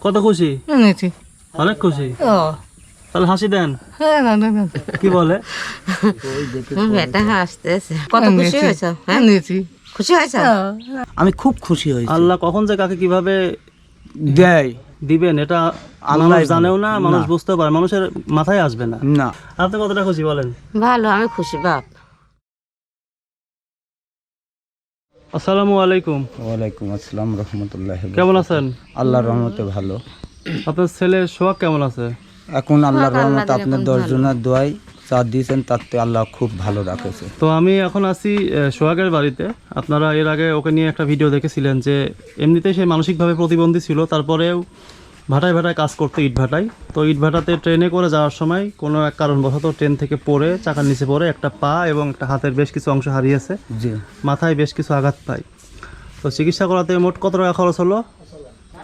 কত খুশি? অনেক খুশি? ও। তাহলে হাসি দেন। হ্যাঁ না না না। কি বলে? বেটা হাসতেছে। কত খুশি হয়েছ? হ্যাঁ? খুশি হয়েছ? আমি খুব খুশি হয়েছি। আল্লাহ কখন যে কাকে কীভাবে দেয়। দিবেন এটা আল্লাহই মানুষ জানেও না মানুষ। বুঝতে পারে মানুষের মাথায় আসবে না। না। আপনি কতটা খুশি বলেন? ভালো আমি খুশি বাপ। আসসালামু আলাইকুম। ওয়ালাইকুম আসসালাম রহমতুল্লাহ কেমন আছেন? আল্লাহর রহমতে ভালো। আপনার ছেলে সোহাগ কেমন আছে? এখন আল্লাহর আল্লাহ রহমতে আপনার দশজনের দোয়াই চা দিয়েছেন তাতে আল্লাহ খুব ভালো রাখেছে। তো আমি এখন আছি সোহাগের বাড়িতে। আপনারা এর আগে ওকে নিয়ে একটা ভিডিও দেখেছিলেন যে এমনিতেই সে মানসিকভাবে প্রতিবন্ধী ছিল তারপরেও ভাটায় ভাটায় কাজ করতে ইট ভাটায়। তো ইট ভাটাতে ট্রেনে করে যাওয়ার সময় কোনো এক কারণবশত ট্রেন থেকে পড়ে চাকার নিচে পড়ে একটা পা এবং একটা হাতের বেশ কিছু অংশ হারিয়েছে। মাথায় বেশ কিছু আঘাত পায়। তো চিকিৎসা করাতে মোট কত টাকা খরচ হলো?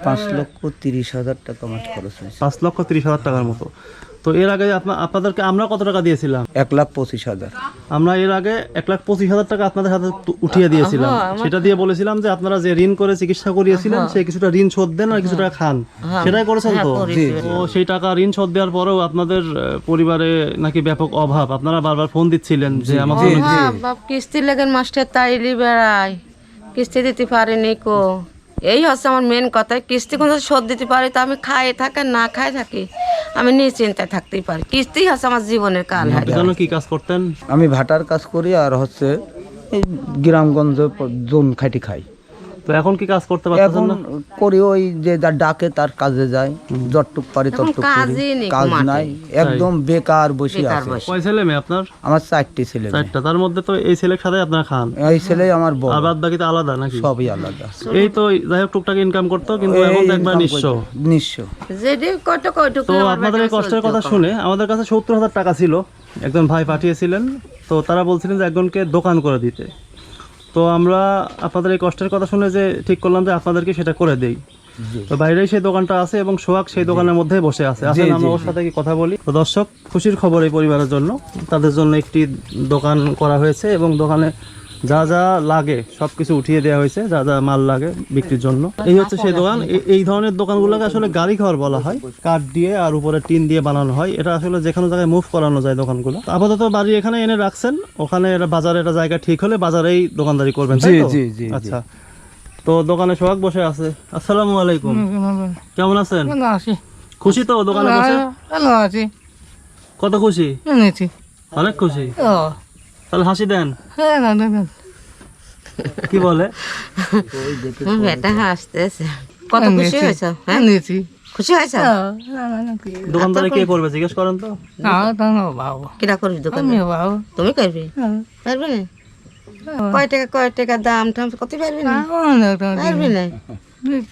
পাঁচ লক্ষ তিরিশ হাজার টাকা আমার খরচ হয়েছে। পাঁচ লক্ষ তিরিশ হাজার টাকার মতো। তো এর আগে আপনাদেরকে আমরা কত টাকা দিয়েছিলাম? এক লাখ পঁচিশ হাজার। আমরা এর আগে এক লাখ পঁচিশ হাজার টাকা আপনাদের হাতে উঠিয়ে দিয়েছিলাম। সেটা দিয়ে বলেছিলাম যে আপনারা যে ঋণ করে চিকিৎসা করিয়েছিলেন সেই কিছুটা ঋণ শোধ দেন আর কিছুটা খান। সেটাই করেছেন তো? তো সেই টাকা ঋণ শোধ দেওয়ার পরেও আপনাদের পরিবারে নাকি ব্যাপক অভাব। আপনারা বারবার ফোন দিচ্ছিলেন যে আমাকে হ্যাঁ কিস্তি লেগেন মাস্টার তাইলি বেড়াই। কিস্তি দিতে পারিনি কো। এই হচ্ছে আমার মেন কথা কিস্তি কোনো শোধ দিতে পারি তো আমি খাই থাকি না খাই থাকি আমি নিশ্চিন্তায় থাকতেই পারি। কিস্তি হচ্ছে আমার জীবনের কাল হারি কি কাজ করতেন? আমি ভাটার কাজ করি আর হচ্ছে এই গ্রামগঞ্জে জোন খাটি খাই। তো এখন কি কাজ করতে না? করি ওই যে যার ডাকে তার কাজে যায় যতটুক পারি ততটুক করি। কাজ নাই একদম বেকার বসে আছে। কয় ছেলে মেয়ে আপনার? আমার চারটি ছেলে চারটা। তার মধ্যে তো এই ছেলের সাথে আপনারা খান। এই ছেলেই আমার বড়। আর বাদ বাকিতে আলাদা নাকি? সবই আলাদা। এই তো যাই হোক টুকটাক ইনকাম করতো কিন্তু এখন দেখবেন নিঃস্ব নিঃস্ব যেটি কত কত তো আপনাদের কষ্টের কথা শুনে আমাদের কাছে সত্তর হাজার টাকা ছিল। একজন ভাই পাঠিয়েছিলেন। তো তারা বলছিলেন যে একজনকে দোকান করে দিতে। তো আমরা আপনাদের এই কষ্টের কথা শুনে যে ঠিক করলাম যে আপনাদেরকে সেটা করে দেই। তো বাইরেই সেই দোকানটা আছে এবং সোহাগ সেই দোকানের মধ্যে বসে আছে। আসলে আমরা ওর সাথে কি কথা বলি। তো দর্শক খুশির খবর এই পরিবারের জন্য। তাদের জন্য একটি দোকান করা হয়েছে এবং দোকানে যা যা লাগে সব কিছু উঠিয়ে দেওয়া হয়েছে যা যা মাল লাগে বিক্রির জন্য। এই হচ্ছে সেই দোকান। এই ধরনের দোকানগুলোকে আসলে গাড়ি ঘর বলা হয়। কাঠ দিয়ে আর উপরে টিন দিয়ে বানানো হয়। এটা আসলে যে কোনো জায়গায় মুভ করানো যায় দোকানগুলো। তো আপাতত বাড়ি এখানে এনে রাখছেন। ওখানে এটা বাজারে একটা জায়গা ঠিক হলে বাজারেই দোকানদারি করবেন জি, জি, জি। আচ্ছা। তো দোকানে সোহাগ বসে আছে। আসসালামু আলাইকুম। কেমন আছেন? খুশি তো দোকানে বসে? আছি। কত খুশি? অনেক খুশি? তাহলে হাসি দেন হ্যাঁ না না না কি বলে বেটা হাসতেছে কত খুশি হয়েছ হ্যাঁ নিয়েছি খুশি হয়েছ ও না না না কি দোকানদারে কে করবে জিজ্ঞেস করেন তো না তা না বাবু কিরা করবি দোকান আমি বাবু তুমি করবি হ্যাঁ। পারবে না কয় টাকা কয় টাকা দাম টাম কত পারবি না পারবি না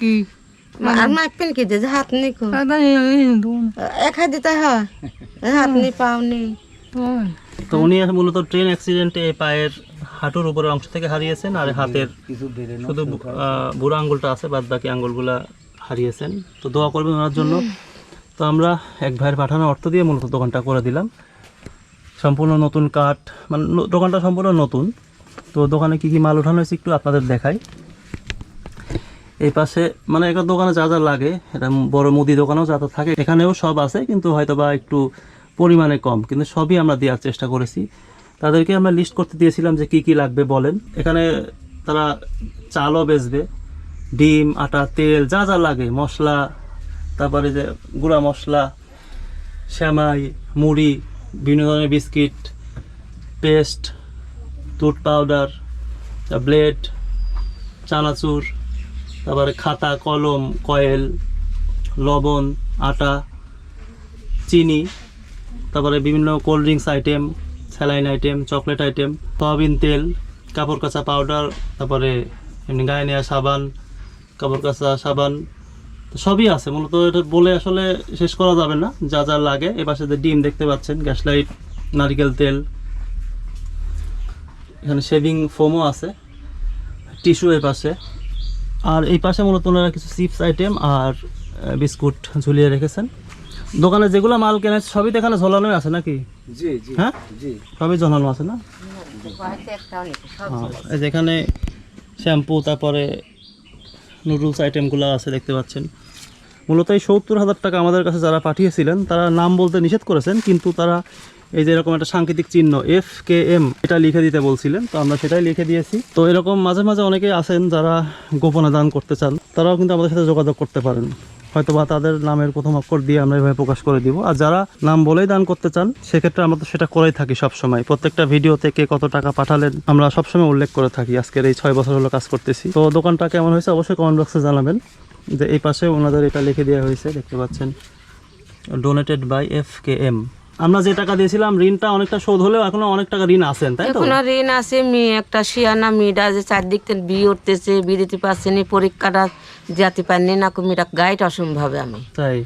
কি আর মাইপেন কি যে হাত নি কো দাদা এই দুন এক হাত দিতে হয় হাত নি পাও নি তো উনি মূলত ট্রেন অ্যাক্সিডেন্টে এই পায়ের হাঁটুর উপরের অংশ থেকে হারিয়েছেন আর হাতের শুধু বুড়ো আঙ্গুলটা আছে বাদ বাকি আঙ্গুলগুলা হারিয়েছেন। তো দোয়া করবেন ওনার জন্য। তো আমরা এক ভাইয়ের পাঠানো অর্থ দিয়ে মূলত দোকানটা করে দিলাম। সম্পূর্ণ নতুন কাঠ মানে দোকানটা সম্পূর্ণ নতুন। তো দোকানে কি কি মাল ওঠানো হয়েছে একটু আপনাদের দেখাই। এই পাশে মানে একটা দোকানে যা যা লাগে এটা বড় মুদি দোকানেও যা যা থাকে এখানেও সব আছে কিন্তু হয়তো বা একটু পরিমাণে কম, কিন্তু সবই আমরা দেওয়ার চেষ্টা করেছি। তাদেরকে আমরা লিস্ট করতে দিয়েছিলাম যে কি কি লাগবে বলেন। এখানে তারা চালও বেচবে, ডিম, আটা, তেল, যা যা লাগে, মশলা, তারপরে যে গুঁড়া মশলা শ্যামাই মুড়ি, বিভিন্ন ধরনের বিস্কিট, পেস্ট, দুধ পাউডার, ব্লেড, চানাচুর, তারপরে খাতা, কলম, কয়েল, লবণ, আটা, চিনি তারপরে বিভিন্ন cold drinks item saline item chocolate item soybean তেল, কাপড় কাচা পাউডার তারপরে এমনি গায়ে নেওয়া সাবান, কাপড় কাচা সাবান সবই আছে। মূলত এটা বলে আসলে শেষ করা যাবে না, যা যা লাগে। এ পাশে যে ডিম দেখতে পাচ্ছেন গ্যাস লাইট নারকেল তেল, এখানে শেভিং ফোমও আছে টিস্যু এই পাশে। আর এই পাশে মূলত ওনারা কিছু চিপস আইটেম আর বিস্কুট ঝুলিয়ে রেখেছেন। দোকানে যেগুলো মাল কেনে সবই তো এখানে ঝোলানোই আছে নাকি? জি জি হ্যাঁ? জি। সবই ঝোলানো আছে না? হ্যাঁ, এই যে এখানে শ্যাম্পু তারপরে নুডলস আইটেমগুলো আছে দেখতে পাচ্ছেন। মূলত এই সত্তর হাজার টাকা আমাদের কাছে যারা পাঠিয়েছিলেন তারা নাম বলতে নিষেধ করেছেন কিন্তু তারা এই যে এরকম একটা সাংকেতিক চিহ্ন এফ কে এম এটা লিখে দিতে বলছিলেন তো আমরা সেটাই লিখে দিয়েছি। তো এরকম মাঝে মাঝে অনেকেই আছেন যারা গোপনে দান করতে চান তারাও কিন্তু আমাদের সাথে যোগাযোগ করতে পারেন। হয়তো বা তাদের নামের প্রথম অক্ষর দিয়ে আমরা এভাবে প্রকাশ করে দিব। আর যারা নাম বলেই দান করতে চান, সেক্ষেত্রে আমরা তো সেটা করেই থাকি সবসময়। প্রত্যেকটা ভিডিওতে কে কত টাকা পাঠালেন আমরা সবসময় উল্লেখ করে থাকি। আজকের এই ছয় বছর হলো কাজ করতেছি। তো দোকানটা কেমন হয়েছে অবশ্যই কমেন্ট বক্সে জানাবেন। যে এই পাশে ওনাদের এটা লিখে দেওয়া হয়েছে, দেখতে পাচ্ছেন। Donated by F K M আমরা যে টাকা দিয়েছিলাম ঋণটা অনেকটা শোধ হলেও এখনও অনেক টাকা ঋণ আছেন তাই তো? এখন ঋণ আছে মেয়ে একটা শিয়ানা মেয়েটা যে চারদিক থেকে বিয়ে উঠতেছে বিয়ে দিতে পারছে না পরীক্ষাটা যেতে পারিনি না মেয়েটা গাইড অসম্ভবে আমি। তাই।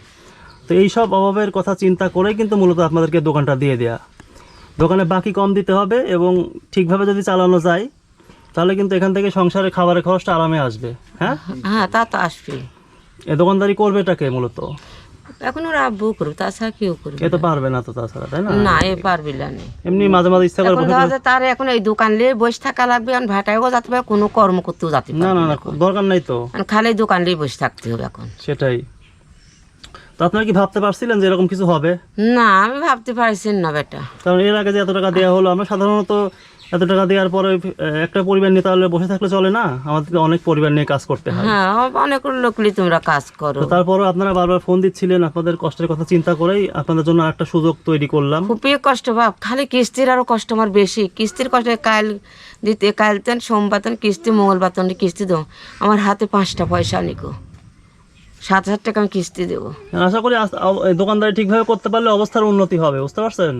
তো এই সব অভাবের কথা চিন্তা করেই কিন্তু মূলত আপনাদেরকে দোকানটা দিয়ে দেয়া। দোকানে বাকি কম দিতে হবে এবং ঠিকভাবে যদি চালানো যায় তাহলে কিন্তু এখান থেকে সংসারে খাবারের খরচটা আরামে আসবে হ্যাঁ? হ্যাঁ তা তো আসবে এ দোকানদারি করবে এটাকে মূলত? এখন ওরা আব্বু করবে তাছাড়া কেউ করবে এ তো পারবে না তো তাছাড়া তাই না? না এ পারবি না এমনি মাঝে মাঝে ইচ্ছা করে এখন বসে তার এখন এই দোকান নিয়ে বসে থাকা লাগবে এখন ভাটায়ও যেতে পারে কোনো কর্ম করতেও যেতে না না না দরকার নাই তো। খালি দোকান নিয়ে বসে থাকতে হবে এখন। সেটাই। তো আপনারা কি ভাবতে পারছিলেন যে এরকম কিছু হবে? না আমি ভাবতে পারছি না বেটা। কারণ এর আগে যে এত টাকা দেওয়া হলো আমরা সাধারণত এত টাকা দেওয়ার পরে একটা পরিবার নিয়ে তাহলে বসে থাকলে চলে না? আমাদেরকে অনেক পরিবার নিয়ে কাজ করতে হয়। হ্যাঁ অনেক লোকলি তোমরা কাজ করো। তারপরে আপনারা বারবার ফোন দিচ্ছিলেন আপনাদের কষ্টের কথা চিন্তা করেই আপনাদের জন্য একটা সুযোগ তৈরি করলাম। খুবই কষ্ট ভাব খালি কিস্তির আরও কষ্ট আমার বেশি। কিস্তির কষ্ট কাল দিতে কাল তেন সোমবার তেন কিস্তি মঙ্গলবার তেন কিস্তি দেবো। আমার হাতে পাঁচটা পয়সা নিকো। সাত হাজার টাকা আমি কিস্তি দেবো। আশা করি দোকানদারি ঠিকভাবে করতে পারলে অবস্থার উন্নতি হবে বুঝতে পারছেন?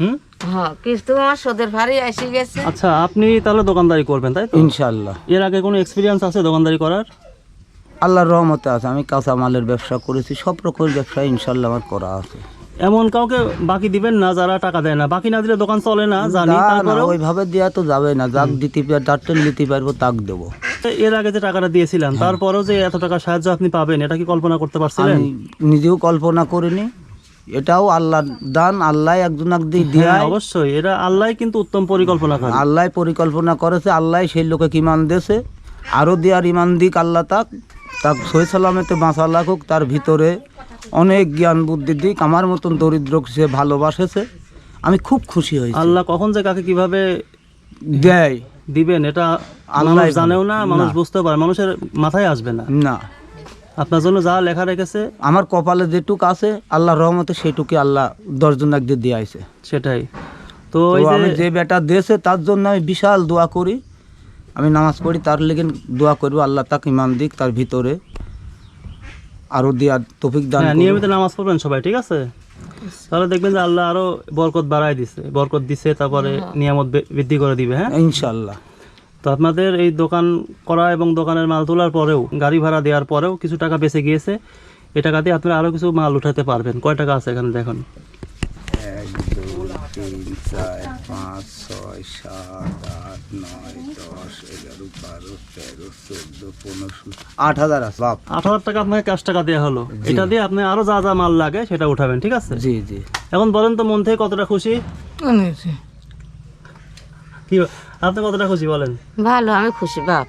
হুম? হ্যাঁ কিস্তি আমার সোদের ভারী এসে গেছে। আচ্ছা আপনি তাহলে দোকানদারি করবেন তাই তো? ইনশাল্লাহ এর আগে কোনো এক্সপিরিয়েন্স আছে দোকানদারি করার? আল্লাহর রহমতে আছে আমি কাঁচা মালের ব্যবসা করেছি সব ব্যবসা ইনশাল্লাহ আমার করা আছে। এমন কাউকে বাকি দিবেন না যারা টাকা দেয় না? বাকি না দিলে দোকান চলে না জানি না, ওইভাবে দেওয়া তো যাবে না যাক দিতে পার যার নিতে পারব তাক দেবো। এর আগে যে টাকাটা দিয়েছিলাম তারপরেও যে এত টাকা সাহায্য আপনি পাবেন এটা কি কল্পনা করতে পারছিলেন? আমি নিজেও কল্পনা করিনি এটাও আল্লাহ দান আল্লাহ একজন একদিন হ্যাঁ দেয় অবশ্যই এরা আল্লাহ কিন্তু উত্তম পরিকল্পনা করে। আল্লাহ পরিকল্পনা করেছে আল্লাহ সেই লোকে ইমান দিয়েছে? আরও দেওয়ার ইমান দিক আল্লাহ তাক তাক সই সালামেতে বাঁচা লাগুক তার ভিতরে অনেক জ্ঞান বুদ্ধি দিক আমার মতন দরিদ্র সে ভালোবাসেছে। আমি খুব খুশি হয়েছি। আল্লাহ কখন যে কাকে কীভাবে দেয়। দিবেন এটা আল্লাহ জানেও না মানুষ। বুঝতে পারে মানুষের মাথায় আসবে না। না। আপনার জন্য যা লেখা রেখেছে আমার কপালে যেটুক আছে আল্লাহ রহমতে সেটুকু আল্লাহ দশজন একদিন দিয়ে দিয়েছে সেটাই। তো আমি যে বেটা দিয়েছে তার জন্য আমি বিশাল দোয়া করি। আমি নামাজ পড়ি তার লেগে দোয়া করব আল্লাহ তাকে ইমান দিক তার ভিতরে। আরও দেওয়ার তফিক দান হ্যাঁ নিয়মিত নামাজ পড়বেন সবাই ঠিক আছে? তাহলে দেখবেন যে আল্লাহ আরও বরকত বাড়ায় দিছে বরকত দিছে তারপরে নিয়ামত বৃদ্ধি করে দিবে হ্যাঁ? ইনশাল্লাহ তো আপনাদের এই দোকান করা এবং দোকানের মাল তোলার পরেও গাড়ি ভাড়া দেওয়ার পরেও কিছু টাকা বেঁচে গিয়েছে। এই টাকা দিয়ে আপনারা আরও কিছু মাল উঠাতে পারবেন। কয় টাকা আছে এখানে দেখুন। এক দুই তিন চার পাঁচ ছয় সাত আট নয় দশ এগারো বারো তেরো চোদ্দ পনেরো আট হাজার আছে। বাপ আট হাজার টাকা আপনাকে ক্যাশ টাকা দেওয়া হলো। এটা দিয়ে আপনি আরও যা যা মাল লাগে সেটা উঠাবেন ঠিক আছে? জি জি। এখন বলেন তো মন থেকে কতটা খুশি। কি আপনি কতটা খুশি বলেন? ভালো আমি খুশি বাপ।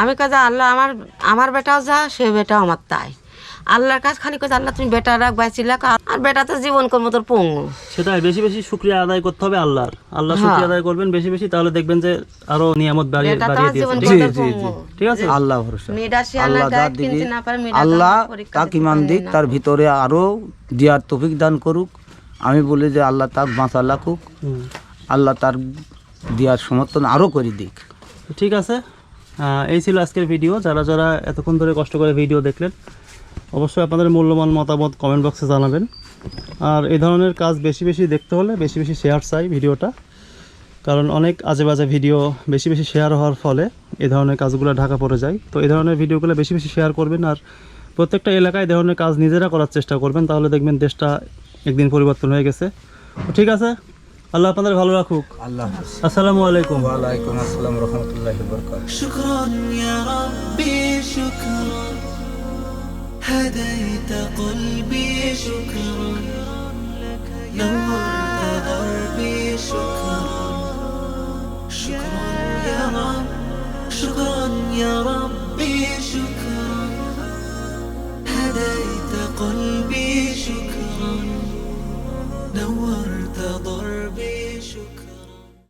আমি কাজে আল্লাহ আমার আমার বেটাও যা সে বেটাও আমার তাই। আল্লাহর কাছে খালি কাজ আল্লাহ তুমি বেটা রাখ বাইছি রাখ আর বেটা তো জীবন কর্ম তোর পঙ্গু। সেটাই বেশি বেশি শুক্রিয়া আদায় করতে হবে আল্লাহর। আল্লাহ শুক্রিয়া আদায় করবেন বেশি বেশি তাহলে দেখবেন যে আরও নিয়ামত বাড়িয়ে বাড়িয়ে দিয়েছে। কর্ম ঠিক আছে? আল্লাহ ভরসা। আল্লাহ যা দিবি আল্লাহ তাক ইমান দিক তার ভিতরে আরও দেওয়ার তফিক দান করুক। আমি বলি যে আল্লাহ তাক বাঁচা হুম। আল্লাহ তার দেওয়ার সমর্থন আরও করে দিক। ঠিক আছে। এই ছিল আজকের ভিডিও। যারা যারা এতক্ষণ ধরে কষ্ট করে ভিডিও দেখলেন, অবশ্যই আপনাদের মূল্যবান মতামত কমেন্ট বক্সে জানাবেন। আর এই ধরনের কাজ বেশি বেশি দেখতে হলে বেশি বেশি শেয়ার চাই ভিডিওটা। কারণ অনেক আজে বাজে ভিডিও বেশি বেশি শেয়ার হওয়ার ফলে এই ধরনের কাজগুলো ঢাকা পড়ে যায়। তো এই ধরনের ভিডিওগুলো বেশি বেশি শেয়ার করবেন আর প্রত্যেকটা এলাকায় এই ধরনের কাজ নিজেরা করার চেষ্টা করবেন, তাহলে দেখবেন দেশটা একদিন পরিবর্তন হয়ে গেছে। ঠিক আছে আল্লাহ আপনাদের ভালো রাখুক আল্লাহ আসসালামু আলাইকুম ওয়ালাইকুম আসসালাম রহমতুল্লাহ বরকাত شكرا يا ربي شكرا هديت قلبي شكرا نورت دربي